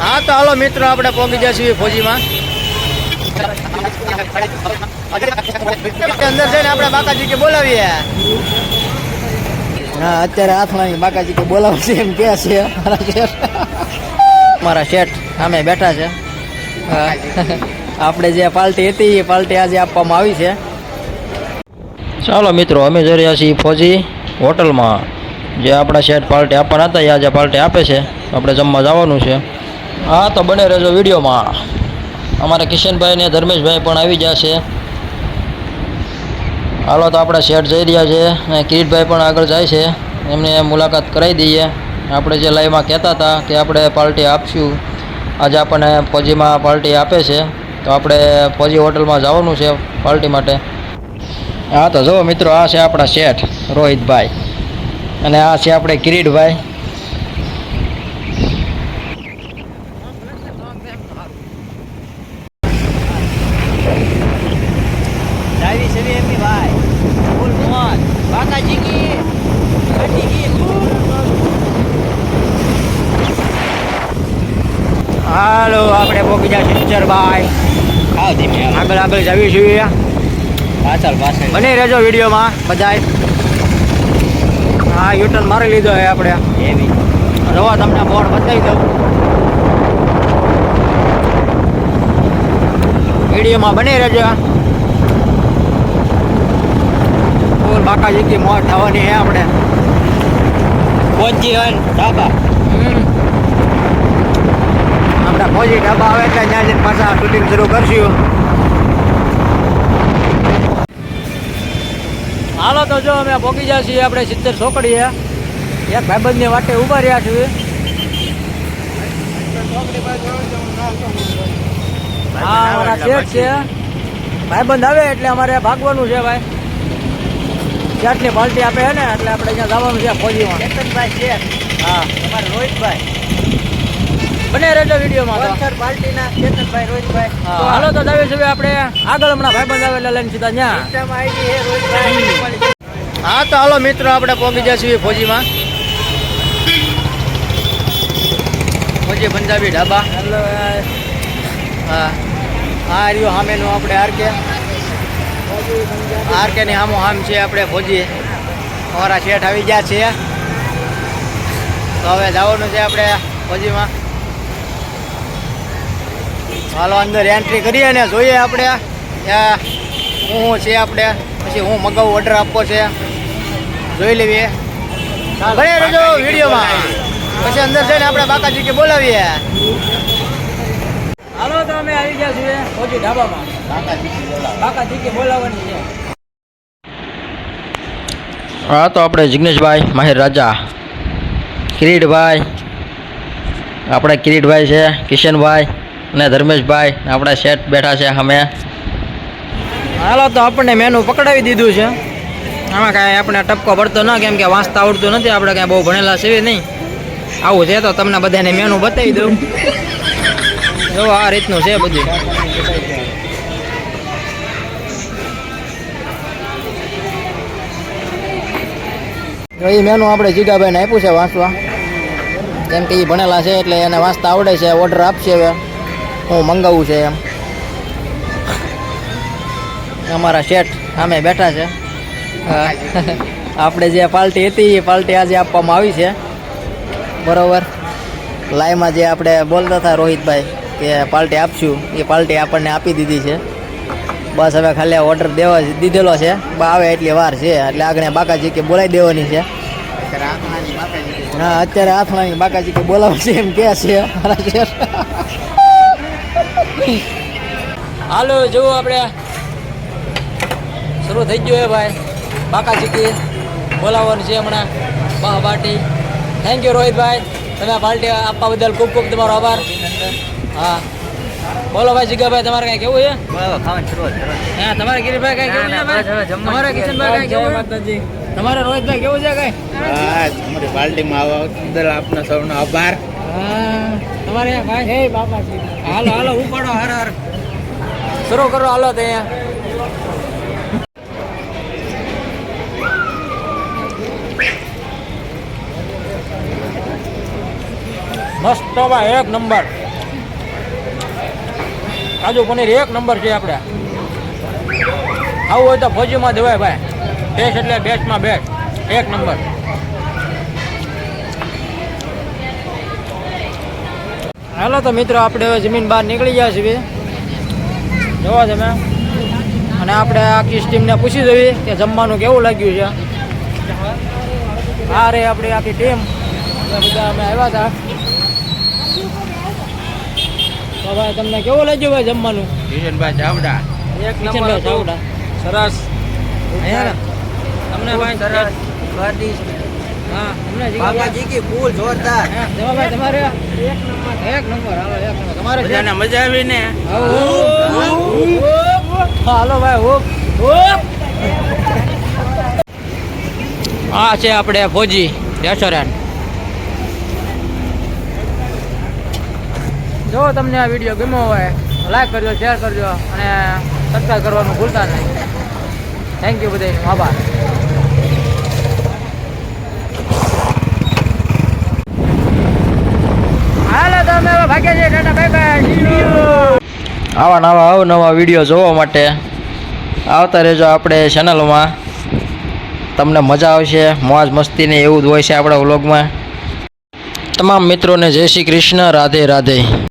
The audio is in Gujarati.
હા તો હાલો મિત્રો આપણે પહોંચી ગયા છીએ ફોજીમાં. અંદર જઈને આપણે બાકાજી કે બોલાવીએ. હા અત્યારે હાથમાં બાકાજી કે બોલાવશે એમ કે છે. મારા શેઠ સામે બેઠા છે. આપણે જે પાર્ટી હતી એ પાર્ટી આજે આપવામાં આવી છે. ચાલો મિત્રો અમે જઈ રહ્યા છીએ ફોજી હોટલમાં. જે આપણા શેઠ પાર્ટી આપવાના હતા એ આજે પાર્ટી આપે છે. આપણે જમવા જવાનું છે. હા, તો બને રહેજો વિડીયોમાં. અમારા કિશનભાઈ ને ધર્મેશભાઈ પણ આવી છે. હાલો, તો આપણે શેઠ જઈ રહ્યા છે અને કિરીટભાઈ પણ આગળ જાય છે. એમને મુલાકાત કરાવી દઈએ. આપણે જે લાઈવમાં કહેતા હતા કે આપણે પાર્ટી આપશું. આજે આપણને ફોજીમાં પાર્ટી આપે છે. તો આપણે ફોજી હોટલમાં જવાનું છે પાર્ટી માટે. હા, તો જુઓ મિત્રો, આ છે આપણા શેઠ રોહિતભાઈ. અને આ છે આપણે કિરીટભાઈ જાવી છે એમની ભાઈ ફૂલ મોજ બાકાજી કી ઘાટી કી હાલો આપણે પોકી જાય ટીચર ભાઈ હા ધીમે. આગળ આગળ જવી છીએ પાછળ પાછળ. બની રહેજો વિડીયોમાં બધાય. હા યુટર્ન મારી લીધો હે આપણે. એવી. રવા તમને બોર્ડ બતાવી દઉં. વિડીયોમાં બની રહેજો. ફૂલ બાકાજીથી કી થવાની છે આપણે. પહોંચી હોય ધાબા આપણે ફોજી ઢાબા આવે એટલે ત્યાં જઈને પાછા શૂટિંગ શરૂ કરશું. હાલો તો જો અમે પોકી ગયા છીએ આપણે સિત્તેર ચોકડીએ એક ભાઈબંધની વાટે ઊભા રહ્યા છીએ. હા અમારા શેઠ છે. ભાઈબંધ આવે એટલે અમારે ભાગવાનું છે ભાઈ. શેઠની પાર્ટી આપે છે ને એટલે આપણે ત્યાં જવાનું છે ફોજીમાં. ચેતનભાઈ હા. અમારે રોહિતભાઈ. રહેજો વિડીયોમાં પંચર પાર્ટીના ચેતનભાઈ રોહિતભાઈ. હાલો તો દાવે છે આપણે આગળ હમણાં ભાઈ બંધ એટલે લઈને સીધા ત્યાં હા તો હાલો મિત્રો આપણે પહોંચી છીએ ફોજીમાં. ફોજી પંજાબી ઢાબા. હા. આ રહ્યું સામેનું આપણે આરકે. આરકે ની સામો સામ છે આપણે ફોજી અમારા શેઠ આવી ગયા છે. તો હવે જવાનું છે આપણે ફોજીમાં. હાલો અંદર એન્ટ્રી કરીએ ને જોઈએ આપણે ત્યાં શું શું છે આપણે? પછી હું મગાવું ઓર્ડર આપવો છે. જોઈ લેવીએ ભલે રહેજો વિડીયોમાં. પછી અંદર જઈને આપણે બાકાજી કે બોલાવીએ. હાલો તો અમે આવી ગયા છીએ ફોજી ઢાબામાં બાકાજી કે બોલાવવાની છે. હા તો આપણે જિગ્નેશભાઈ માહિર રાજા. કિરીટભાઈ. આપણા કિરીટભાઈ છે કિશનભાઈ. અને ધર્મેશભાઈ આપણા શેઠ બેઠા છે અમે હાલો તો આપણને મેનુ પકડાવી દીધું છે. આમાં કાંઈ આપણે ટપકો પડતો ન કેમ કે વાંચતા આવડતું નથી આપણે કાંઈ બહુ ભણેલા છે નહીં. આવું છે તો તમને બધાને મેનુ બતાવી દઉં. જો આ રીતનું છે બધું. એ મેનુ આપણે જીગાભાઈને આપ્યું છે વાંચવા. કેમ કે એ ભણેલા છે એટલે એને વાંચતા આવડે છે ઓર્ડર આપશે હવે. હું મંગાવું છે એમ. અમારા શેઠ સામે બેઠા છે. આપણે જે પાર્ટી હતી એ પાર્ટી આજે આપવામાં આવી છે. બરોબર. લાઈવમાં જે આપણે બોલતા હતા રોહિતભાઈ કે પાર્ટી આપશું એ પાર્ટી આપણને આપી દીધી છે. બસ હવે ખાલી ઓર્ડર દેવા દીધેલો છે. આવે એટલી વાર છે એટલે આગળ બાકાજી કે બોલાવી દેવાની છે. હા અત્યારે હાથમાં બાકાજી કે બોલાવશે એમ કે છે. મારા હાલો જુઓ આપણે. શરૂ થઈ ગયું હે ભાઈ. બાકા ચીકી બોલાવવાનું છે હમણાં. બાહ પાર્ટી થેન્ક યુ રોહિતભાઈ. તમે આ પાર્ટી આપવા બદલ ખૂબ ખૂબ તમારો આભાર. હા. બોલો ભાઈ જીગાભાઈ તમારે કાંઈ કેવું છે? હા તમારે ગિરીભાઈ કાંઈ કેવું તમારે કિશનભાઈ કઈ કેવું માતાજી. તમારે રોહિતભાઈ કેવું છે કઈ? હા અમારી પાર્ટીમાં આવવા બદલ આપના સૌનો આભાર. તમારે ભાઈ? હે બાપાજી હાલો હાલો ઉપાડો હર હર. શરૂ કરો હાલો તો અહીંયા. મસ્ત ભાઈ એક નંબર. કાજુ પનીર એક નંબર છે આપણે આવું હોય તો ફોજીમાં જવાય ભાઈ. બેસ્ટ એટલે બેસ્ટમાં બેસ્ટ એક નંબર. હાલો તો મિત્રો આપણે હવે જમીન બહાર નીકળી ગયા છીએ. જોવા તમે. અને આપણે આખી ટીમને પૂછી જોઈએ કે જમવાનું કેવું લાગ્યું છે. આ રે આપણી આખી ટીમ. બધા અમે આવ્યા હતા. તો ભાઈ તમને કેવું લાગ્યું ભાઈ જમવાનું? કિશનભાઈ ચાવડા. એક નંબર ચાવડા. સરસ. તમને ભાઈ સરસ. હા તમને કી ફૂલ જોરદાર. હા, તમારે એક નંબર એક નંબર હાલો એક નંબર. તમારે બધાને મજા આવી ને? હાલો ભાઈ હોપ હોપ આ છે આપણે ફોજી રેસ્ટોરન્ટ જો તમને આ વીડિયો ગમ્યો હોય લાઈક કરજો શેર કરજો અને સબસ્ક્રાઈબ કરવાનું ભૂલતા નહીં. થેન્ક યુ બધાનો. આભાર. તમે હવે ભાગ્યા નવા અવનવા વીડિયો જોવા માટે આવતા રહેજો આપણે ચેનલમાં તમને મજા આવશે, મોજ મસ્તીને એવું જ હોય છે આપણા વ્લોગમાં તમામ મિત્રોને જય શ્રી કૃષ્ણ, રાધે રાધે.